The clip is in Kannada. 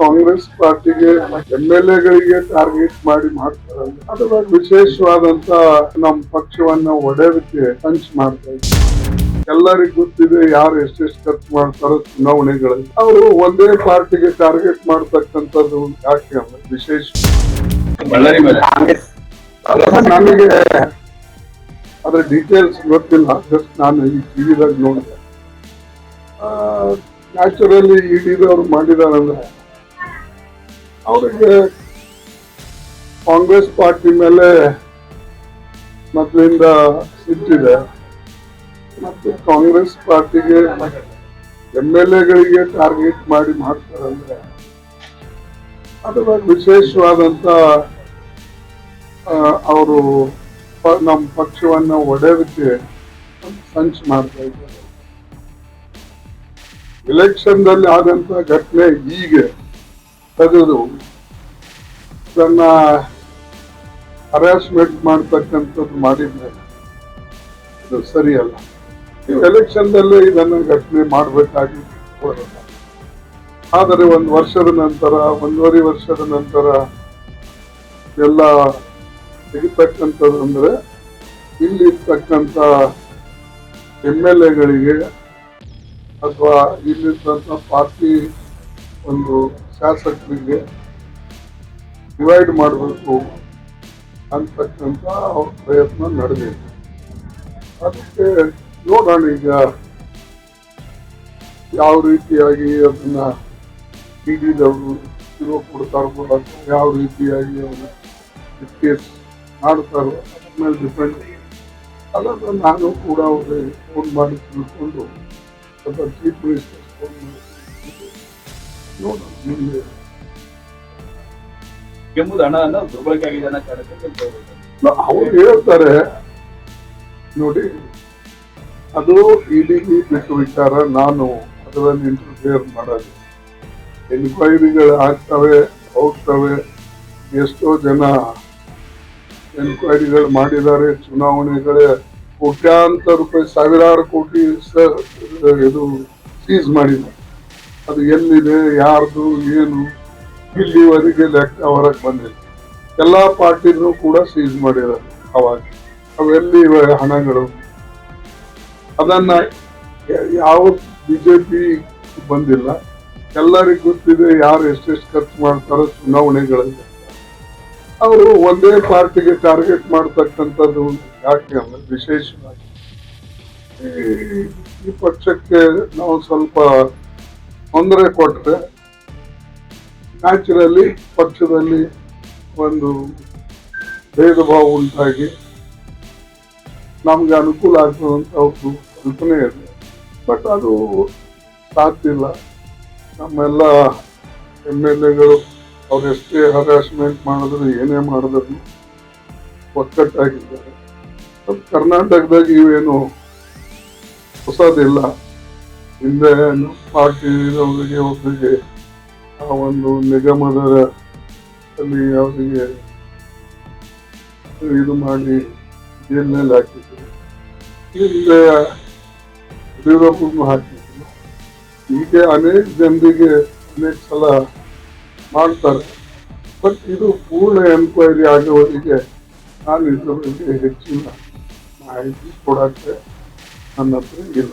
ಕಾಂಗ್ರೆಸ್ ಪಾರ್ಟಿಗೆ ಎಂ ಎಲ್ ಎಗಳಿಗೆ ಟಾರ್ಗೆಟ್ ಮಾಡಿ ಮಾಡ್ತಾರೆ. ಅದರ ವಿಶೇಷವಾದಂತ ನಮ್ಮ ಪಕ್ಷವನ್ನ ಒಡೆಯೋದಕ್ಕೆ ಹಂಚ್ ಮಾಡ್ತಾ ಇದ್ದಾರೆ. ಎಲ್ಲರಿಗೂ ಗೊತ್ತಿದೆ ಯಾರು ಎಷ್ಟೆಷ್ಟು ಖರ್ಚು ಮಾಡ್ತಾರೋ ಚುನಾವಣೆಗಳಲ್ಲಿ. ಅವರು ಒಂದೇ ಪಾರ್ಟಿಗೆ ಟಾರ್ಗೆಟ್ ಮಾಡ್ತಕ್ಕಂಥದ್ದು ಯಾಕೆ ಅಂದ್ರೆ ವಿಶೇಷ. ನನಗೆ ಅದ್ರ ಡೀಟೇಲ್ಸ್ ಗೊತ್ತಿಲ್ಲ. ಜಸ್ಟ್ ನಾನು ಈ ಟಿವಿದಾಗ ನೋಡಿದೆ. ನ್ಯಾಚುರಲಿ ಇಡಿದವ್ರು ಮಾಡಿದಾರಂದ್ರೆ ಅವರಿಗೆ ಕಾಂಗ್ರೆಸ್ ಪಾರ್ಟಿ ಮೇಲೆ ಮೊದಲಿಂದ ಸಿಟ್ಟಿದೆ ಮತ್ತೆ ಕಾಂಗ್ರೆಸ್ ಪಾರ್ಟಿಗೆ ಎಂ ಎಲ್ ಎಗಳಿಗೆ ಟಾರ್ಗೆಟ್ ಮಾಡಿ ಮಾಡ್ತಾರಂದ್ರೆ ಅದರ ವಿಶೇಷವಾದಂತ ಅವರು ನಮ್ಮ ಪಕ್ಷವನ್ನ ಒಡೆಯೋದಕ್ಕೆ ಸಂಚ್ ಮಾಡ್ತಾ ಇದ್ದಾರೆ. ಎಲೆಕ್ಷನ್ ದಲ್ಲಿ ಆದಂತ ಘಟನೆ ಹೀಗೆ. ತೆಗೆದು. ತನ್ನ ಹರಾಸ್ಮೆಂಟ್ ಮಾಡ್ತಕ್ಕಂಥದ್ದು ಮಾಡಿದ್ರೆ ಇದು ಸರಿಯಲ್ಲ. ಎಲೆಕ್ಷನ್ದಲ್ಲೇ ಇದನ್ನು ಘಟನೆ ಮಾಡಬೇಕಾಗಿ ಆದರೆ ಒಂದು ವರ್ಷದ ನಂತರ, ಒಂದೂವರೆ ವರ್ಷದ ನಂತರ ಎಲ್ಲ ಸಿಗತಕ್ಕಂಥದ್ದು ಅಂದರೆ ಇಲ್ಲಿರ್ತಕ್ಕಂಥ ಎಂ ಎಲ್ ಎಗಳಿಗೆ ಅಥವಾ ಇಲ್ಲಿರ್ತಕ್ಕಂಥ ಪಾರ್ಟಿ ಒಂದು ಶಾಸಕರಿಗೆ ಡಿವೈಡ್ ಮಾಡಬೇಕು ಅಂತಕ್ಕಂಥ ಪ್ರಯತ್ನ ನಡೆದಿದೆ. ಅದಕ್ಕೆ ನೋಡೋಣ ಈಗ ಯಾವ ರೀತಿಯಾಗಿ ಅದನ್ನ ಹಿಡಿದವರು ಇರೋ ಕೊಡ್ತಾರೋ ಅಥವಾ ಯಾವ ರೀತಿಯಾಗಿ ಅವನ್ನ ಕೇಸ್ ಮಾಡ್ತಾರೋ ಅದ್ರ ಮೇಲೆ ಡಿಪೆಂಡ್ ಅದನ್ನು ನಾನು ಕೂಡ ಅವ್ರಿಗೆ ಫೋನ್ ಮಾಡಿ ತಿಳ್ಕೊಂಡು ಸ್ವಲ್ಪ ಚೀಫ್ ಮಿನಿಸ್ಟರ್ ಫೋನ್ ಮಾಡಿ. ಕೆಂಪು ಅವ್ರು ಹೇಳ್ತಾರೆ, ನೋಡಿ, ಅದು ಇಡಿಗೆ ಬಿಟ್ಟು ವಿಚಾರ, ನಾನು ಅದರಲ್ಲಿ ಇಂಟರ್ಫಿಯರ್ ಮಾಡೋದು ಎನ್ಕ್ವೈರಿಗಳು ಆಗ್ತವೆ, ಹೋಗ್ತವೆ, ಎಷ್ಟೋ ಜನ ಎನ್ಕ್ವೈರಿಗಳು ಮಾಡಿದ್ದಾರೆ, ಚುನಾವಣೆಗಳೇ ಕೋಟ್ಯಾಂತರ ರೂಪಾಯಿ, ಸಾವಿರಾರು ಕೋಟಿ ಇದು ಸೀಸ್ ಮಾಡಿದ್ದಾರೆ. ಅದು ಎಲ್ಲಿದೆ, ಯಾರ್ದು, ಏನು? ಇಲ್ಲಿವರೆಗೆ ಲೆಕ್ಕ ಹೊರಗೆ ಬಂದಿದೆ ಎಲ್ಲ ಪಾರ್ಟಿನೂ ಕೂಡ ಸೀಸ್ ಮಾಡಿದ್ದಾರೆ ಅವಾಗ. ಅವೆಲ್ಲಿ ಹಣಗಳು? ಅದನ್ನ ಯಾವ ಬಿಜೆಪಿ ಬಂದಿಲ್ಲ. ಎಲ್ಲರಿಗೂ ಗೊತ್ತಿದೆ ಯಾರು ಎಷ್ಟೆಷ್ಟು ಖರ್ಚು ಮಾಡ್ತಾರೋ ಚುನಾವಣೆಗಳಲ್ಲಿ. ಅವರು ಒಂದೇ ಪಾರ್ಟಿಗೆ ಟಾರ್ಗೆಟ್ ಮಾಡ್ತಕ್ಕಂಥದ್ದು ಯಾಕೆ ಅಲ್ಲ? ವಿಶೇಷವಾಗಿ ಈ ಪಕ್ಷಕ್ಕೆ ನಾವು ಸ್ವಲ್ಪ ತೊಂದರೆ ಕೊಟ್ಟರೆ ನ್ಯಾಚುರಲಿ ಪಕ್ಷದಲ್ಲಿ ಒಂದು ಭೇದ ಭಾವ ಉಂಟಾಗಿ ನಮಗೆ ಅನುಕೂಲ ಆಗ್ತದಂತ ಅವ್ರದ್ದು ಕಲ್ಪನೆ ಇದೆ. ಬಟ್ ಅದು ಸಾಧ್ಯ ಇಲ್ಲ. ನಮ್ಮೆಲ್ಲ ಎಂ ಎಲ್ ಎಗಳು ಅವ್ರು ಎಷ್ಟೇ ಹರಾಸ್ಮೆಂಟ್ ಮಾಡಿದ್ರು ಏನೇ ಮಾಡಿದ್ರು ಒಕ್ಕಟ್ಟಾಗಿದ್ದಾರೆ ಕರ್ನಾಟಕದಾಗ ಇವೇನು ಹೊಸದಿಲ್ಲ. ಹಿಂದೆ ಇರೋರಿಗೆ ಒಬ್ಬರಿಗೆ ಆ ಒಂದು ನಿಗಮದ ಅಲ್ಲಿ ಅವರಿಗೆ ಇದು ಮಾಡಿ ಜೈಲಿನಲ್ಲಿ ಹಾಕಿದ್ರು. ಹಿಂದೆ ಯಡಿಯೂರಪ್ಪಗೂ ಹಾಕಿದ್ರು. ಹೀಗೆ ಅನೇಕ ಜನರಿಗೆ ಅನೇಕ ಸಲ ಮಾಡ್ತಾರೆ. ಬಟ್ ಇದು ಪೂರ್ಣ ಎನ್ಕ್ವೈರಿ ಆಗೋವರಿಗೆ ನಾನು ಇದ್ರ ಬಗ್ಗೆ ಹೆಚ್ಚಿನ ಮಾಹಿತಿ ಕೊಡೋಕ್ಕೆ ನನ್ನ ಹತ್ರ ಇಲ್ಲ.